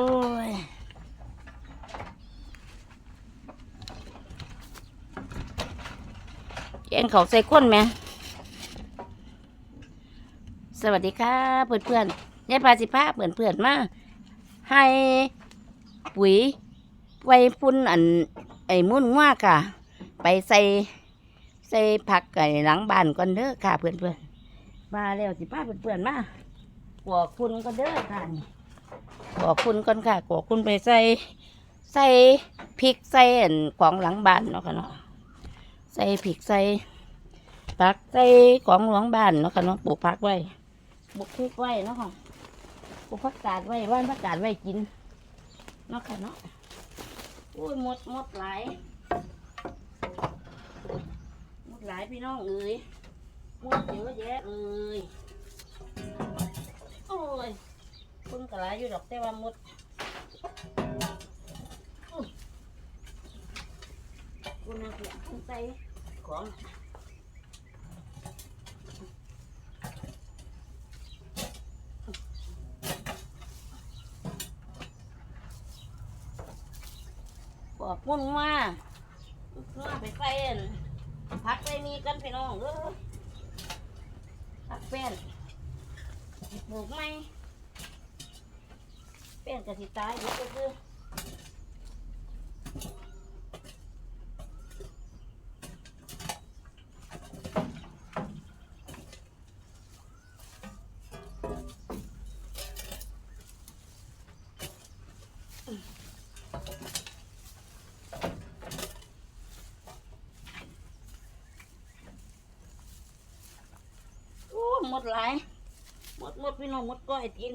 โอ้ยแกงเขาใส่ข้นไหม สวัสดีค่ะเพื่อนเพื่อนๆยายพาสิพาเพื่อนเพื่อนๆมา ให้ปุ๋ยไว้พุ่นอัน ไอ้มุ่นว่าค่ะ ไปใส่ใส่ผักไก่หลังบ้านก่อนเด้อค่ะเพื่อนเพื่อนมาแล้วสิพาเพื่อนเพื่อนๆมาปอกคุณก่อนเด้อค่ะ นี่ปอกคุณก่อนค่ะปอกคุณไปใส่ใส่พริกใส่ของหลังบ้านเนาะค่ะเนาะใส่พริกใส่ผักใส่ของหลวงบ้านเนาะค่ะเนาะปลูกผักไว้ปลูกพริกไว้เนาะค่ะปลูกผักกาดไว้ว่านผักกาดไว้กินเนาะค่ะเนาะโอ้ยหมดหมดหลายหมดหลายพี่น้องเอ้ยหมดเยอะแยะเอ้ยโอ้ย คนกระไรอยู่ดอกแต่ว่าหมดอุ๊ยคุณน่าเกลียดคุณใส่ของบอกมุ่นว่าว่าไปใส่อั่นพักไปมีกันพี่น้องเออพักเป็นปลูกไหม เป็นกะสิตายอยู่ก็คือโอ้หมดหลายหมดหมดพี่น้องหมดก้อยกิน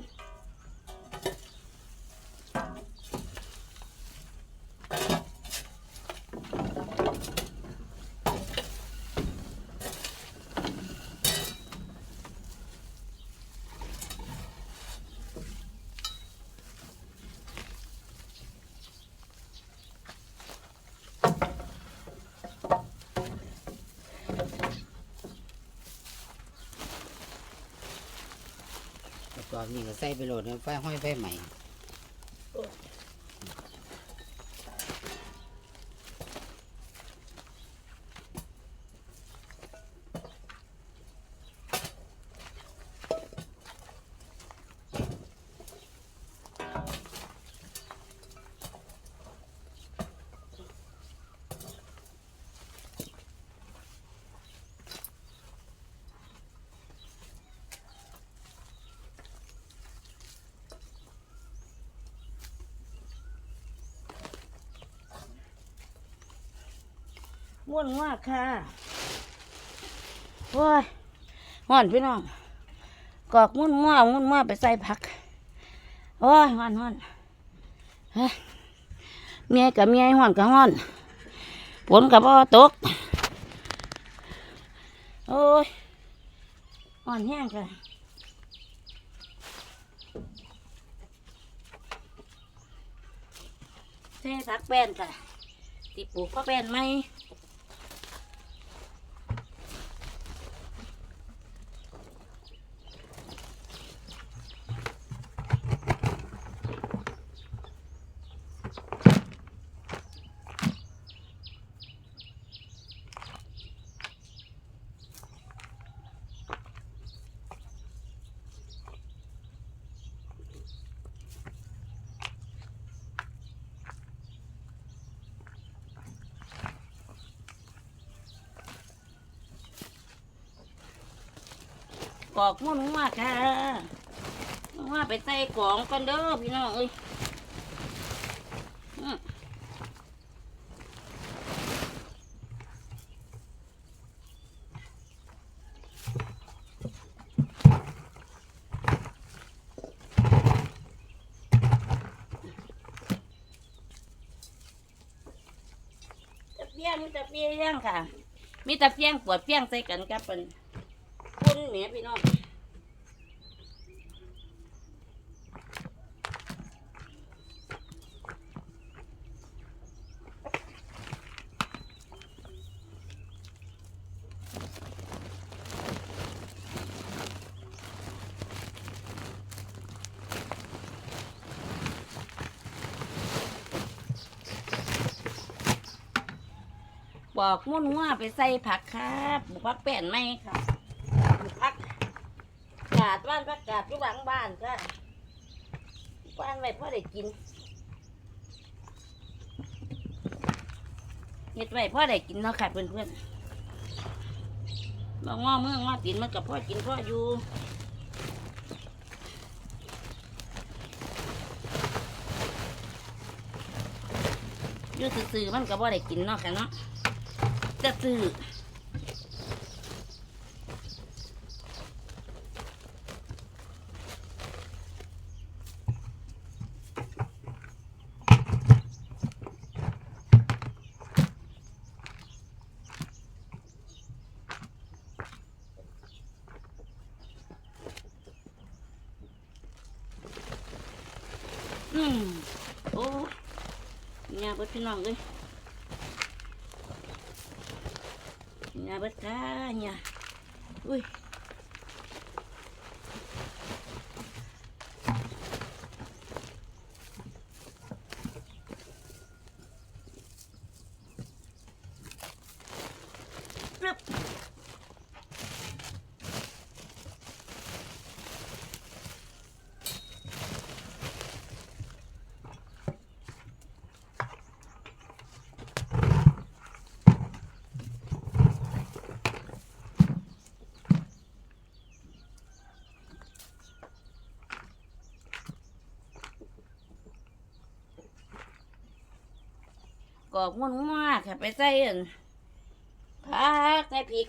นี่ก็ใส่ไปโหลดไฟห้อยไฟใหม่ ม่วนมากค่ะโอ้ยห่อนพี่น้อง กอกม่วนมั่วม่วนมั่วไปใส่ผัก โอ้ยห่อนห่อนเฮ้ยเมียกับเมียห่อนกับห่อนฝนกับพ่อตก โอ้ยห่อนแห้งค่ะเทผักแป้นค่ะที่ปลูกก็แป้นไหม กอกมุ่นว่าค่ะว่าไปใส่กล่องกันเด้อพี่น้องเอ้ยตะเพียงมีตะเพียงค่ะ มีตะเพียงปวดเพียงใส่กันกับเป็น คนแหมพี่น้องบอกมุ่นง่าไปใส่ผักครับบุกผักแป้นไหมครับ กาดบ้านผักกาดที่หลังบ้านค่ะบ้านไว้พ่อได้กินเฮ็ดไว้พ่อได้กินเนาะค่ะเพื่อนๆบางง้อเมื่อง้อตินมันกับพ่อกินพ่ออยู่อยู่ซื่อๆมันก็บ่ได้กินเนาะค่ะเนาะจะซื้อ อืมโอ้ยาเบิดพี่น้องเลยยาเบิดค่ะยาอุ้ยปึ๊บ กรอบมุ่นมากค่ะไปใส่อั่นผักในพริก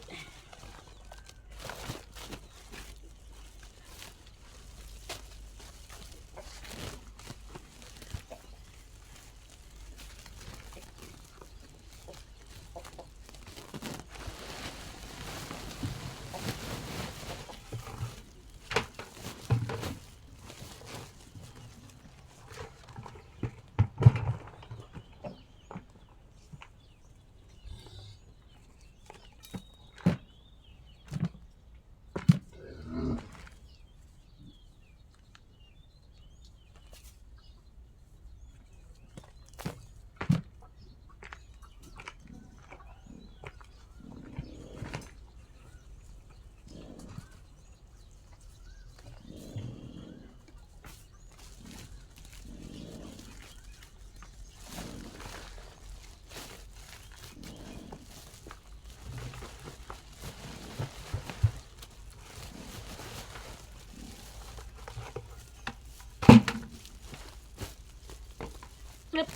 ปึ๊บ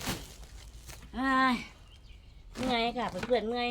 อ้าย เมื่อยค่ะเพื่อนๆเมื่อย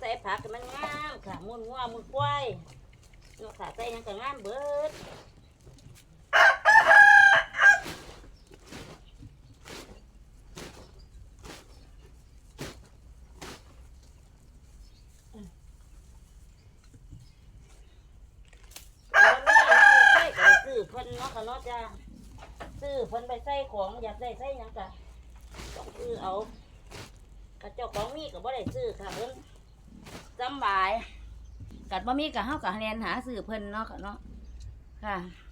ใส่ผักให้มันงามค่ะมุนงัวมุนกล้วยเนาะค่ะใส่หยังก็งามเบิดแล้วนี่เราใส่ก็ซื้อเพิ่นเนาะค่ะเนาะจ้าซื้อเพิ่นไปใส่ของอยากได้ใส่หยังก็ต้องซื้อเอากระเจ้าของมีก็บ่ได้ซื้อค่ะเพิ่น สำบายกัดบ่มีกับเฮาก็เรียนหาสื่อเพิ่นเนาะค่ะเนาะค่ะ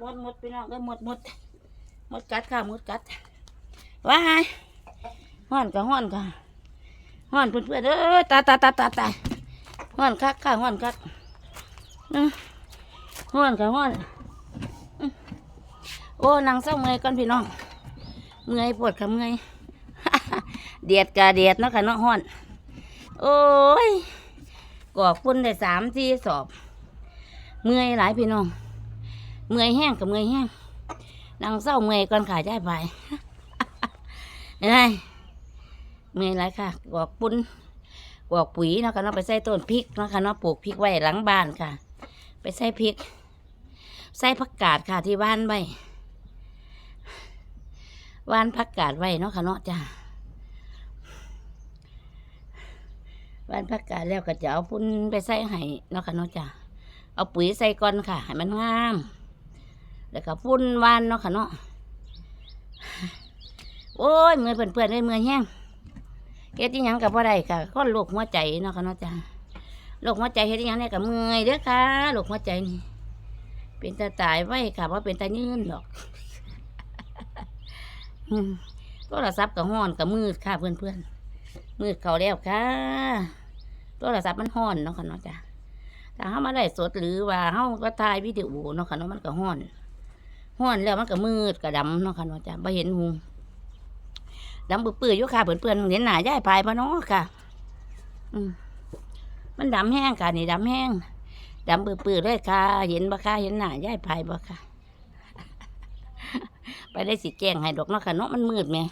หมดหมดพี่น้องก็หมดหมดหมดกัดค่ะหมดกัดว้ายห้อนก็ห้อนค่ะห้อนเพื่อนๆเออตาตาตาตาตาห้อนคักค่ะห้อนคักห้อนก็ห้อนโอ้นางเศร้าเมื่อยก่อนพี่น้องเมื่อยปวดค่ะเมื่อยเดียดกะเดียดเนาะค่ะเนาะห้อน โอ้ยกอกพุ่นได้สามสี่สอบ เมื่อยหลายพี่น้อง เมื่อยแห้งกับเมื่อยแห้งนางเศร้าเมื่อยก่อนขายได้ไปเอ้ยเมื่อยหลายค่ะกอกปุ้นกอกปุ๋ยเนาะค่ะเนาะไปใส่ต้นพริกเนาะค่ะเนาะปลูกพริกไว้หลังบ้านค่ะ ไปใส่พริก ใส่ผักกาดค่ะที่บ้านไว้วานผักกาดไว้เนาะค่ะเนาะจ้าบ้านพักกาดแล้วก็จะเอาพุ่นไปใส่ให้เนาะค่ะเนาะจ้ะเอาปุ๋ยใส่ก่อนค่ะ ให้มันงาม แล้วก็พุ่นวานเนาะค่ะเนาะโอ้ยเมื่อยเพื่อนๆเลยเมื่อยแห้งเฮ็ดที่ยังกับว่าได้ค่ะคนโรคหัวใจเนาะค่ะเนาะจ้ะโรคหัวใจเฮ็ดที่ยังเนี่ยกับเมื่อยเด้อค่ะโรคหัวใจนี่เป็นตาตายไว้ค่ะว่าเป็นตายืนดอกอืมโทรศัพท์กับห้อนกับมืดค่ะเพื่อนๆมืดเขาแล้วค่ะโทรศัพท์มันห้อนเนาะค่ะเนาะจ้ะถ้าเฮามาได้สดหรือว่าเฮาก็ถ่ายวิดีโอเนาะค่ะเนาะมันก็ห้อน ห้อนแล้วมันก็มืดก็ดำเนาะค่ะเนาะจ้ะบ่เห็นหุงดำปื้อๆอยู่ค่ะเพื่อนๆเห็นหน้ายายพายปะเนาะค่ะ อืมมันดำแห้งค่ะนี่ดำแห้งดำปื้อๆเลยค่ะ เห็นบ่ค่ะเห็นหน้ายายพายบ่ค่ะ ไปได้สิแจงให้ดอกเนาะค่ะเนาะมันมืดแหม่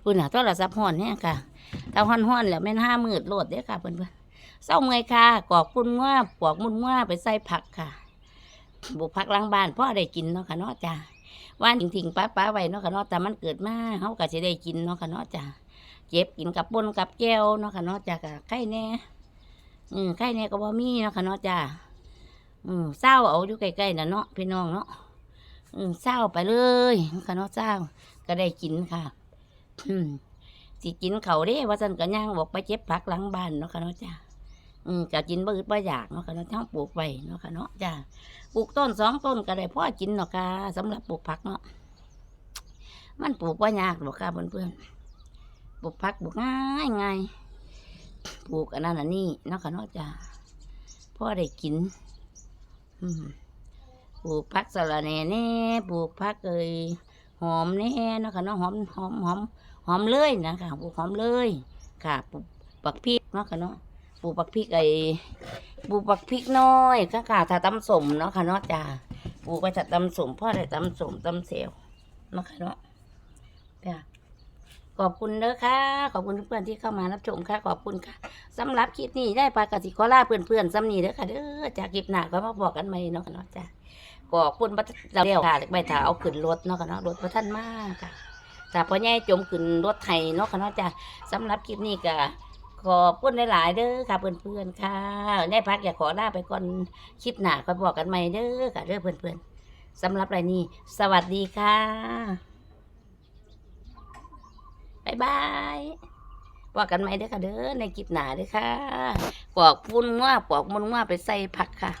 พูดน่ะโทรศัพท์ห้อนแห้งค่ะถ้าห้อนห้อนๆแล้วแม่นห้ามืดโลดเด้อค่ะเพื่อนๆเศร้าเมื่อยค่ะกอกปุ่นว่าปอกมุนว่าไปใส่ผักค่ะ บุกผักล้างบ้านพ่อได้กินเนาะค่ะเนาะจ้าว่านทิ้งๆป้าป้าไว้เนาะค่ะเนาะแต่มันเกิดมาเขาก็จะได้กินเนาะค่ะเนาะจ้าเจ็บกินกับปนกับแก้วเนาะค่ะเนาะจ้ากับไข่แน่อืมไข่แน่ก็บ่มีเนาะค่ะเนาะจ้าอืมเศร้าเอาอยู่ใกล้ๆน่ะเนาะพี่น้องเนาะอืมเศร้าไปเลยเนาะค่ะเนาะเศร้าก็ได้กินค่ะ อืมสิกินเขาวเด้ว่าสันก็ย่างบอกไปเจ็บผักหลังบ้านเนาะค่ะเนาะจ้า อืมก็กินบ่อึดบ่อยากเนาะค่ะเนาะทั้งปลูกไว้เนาะค่ะเนาะจ้าปลูกต้นสองต้นก็ได้พอกินเนาะค่ะสำหรับปลูกผักเนาะมันปลูกบ่ยากหรอกค่ะเพื่อนๆปลูกผักปลูกง่ายง่ายปลูกอันนั้นอันนี้เนาะค่ะเนาะจ้าพ่อได้กิน อืมปลูกผักสะระแหน่แน่ปลูกผักเอยหอมแน่เนาะค่ะเนาะหอมหอมหอมหอมเลยนะคะปลูกหอมเลย ค่ะปลูกปักพริกเนาะค่ะเนาะ ปลูกปักพริกไอ้ปลูกปักพริกน้อยก็ค่ะถ้าตำสมเนาะค่ะเนาะจ้าปลูกไปถ้าตำสมพ่อได้ตำสมตำเซลเนาะค่ะเนาะจ้าขอบคุณเด้อค่ะ ขอบคุณเพื่อนที่เข้ามารับชมค่ะ ขอบคุณค่ะสำหรับคลิปนี้ได้ปลากสิขอลาเพื่อนๆซ้ำนี้เด้อค่ะเด้อจากคลิปหน้าก็มาบอกกันใหม่เนาะค่ะเนาะจ้าขอบคุณบัตรเดียวค่ะใบถาเอาขึ้นรถเนาะค่ะเนาะรถพระท่านมากค่ะแต่พอใหญ่จมขึ้นรถไถเนาะค่ะเนาะจ้ะสำหรับคลิปนี้ก็ ขอบคุณหลายๆเด้อค่ะเพื่อนๆค่ะได้พักอยากขอลาไปก่อนคลิปหน้าก็บอกกันใหม่เด้อค่ะเด้อเพื่อนๆสำหรับรายนี้ สวัสดีค่ะบ๊ายบายบอกกันใหม่เด้อค่ะเด้อในคลิปหน้าเด้อค่ะปอกปุ้นว่าปอกมุนว่าไปใส่ผักค่ะ